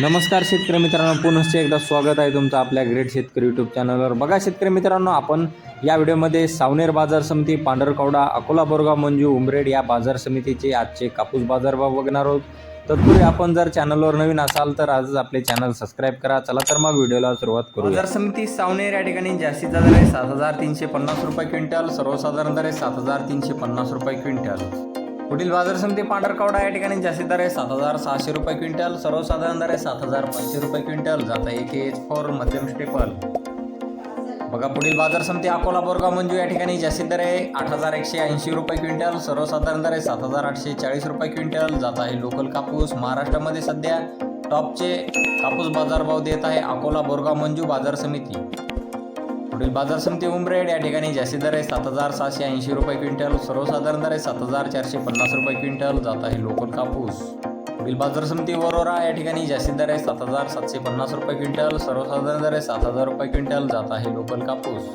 नमस्कार शेतकरी मित्रांनो पुनश्च एकदा स्वागत आहे तुमचं आपल्या ग्रेट शेतकरी यूट्यूब चॅनलवर बघा शेतकरी मित्रांनो आपण या व्हिडिओमध्ये सावनेर बाजार समिती पांढरकवडा अकोला बोरगाव मंजू उमरेड या बाजार समितीचे आजचे कापूस बाजारभाव बघणार आहोत. तत्पूर्वी आपण जर चॅनलवर नवीन असाल तर आजच आपले चॅनल सबस्क्राईब करा. चला तर मग व्हिडिओला सुरुवात करू बाजार समिती सावनेर या ठिकाणी जास्तीत दर आहे सात हजार तीनशे पन्नास रुपये क्विंटल सर्वसाधारण दर आहे सात हजार तीनशे पन्नास रुपये क्विंटल. पुढील बाजार समिती पांढरकवडा या ठिकाणी जास्तीत दर आहे. सात हजार सहाशे रुपये क्विंटल. सर्वसाधारण दर आहे सात हजार पाचशे रुपये क्विंटल. जाता एक एच फॉर मध्यम स्टेपल बघा पुढील बाजार समिती अकोला बोरगाव मंजू या ठिकाणी जास्तीत दर आहे. आठ हजार एकशे ऐंशी रुपये क्विंटल. सर्वसाधारण दर आहे सात हजार आठशे चाळीस रुपये क्विंटल. जात आहे लोकल कापूस. महाराष्ट्रामध्ये सध्या टॉपचे कापूस बाजारभाव देत आहे अकोला बोरगाव मंजू बाजार समिती. पुढील बाजार समिती उमरेड या ठिकाणी जास्ती दर आहे. सात हजार सहाशे ऐंशी रुपये क्विंटल सर्वसाधारण दर आहे. सात हजार चारशे पन्नास रुपये क्विंटल जात आहे लोकल कापूस. पुढील बाजार समिती वरोरा या ठिकाणी जास्ती दर आहे. सात हजार सातशे पन्नास रुपये क्विंटल सर्वसाधारण दर आहे. सात हजार रुपये क्विंटल जात आहे लोकल कापूस.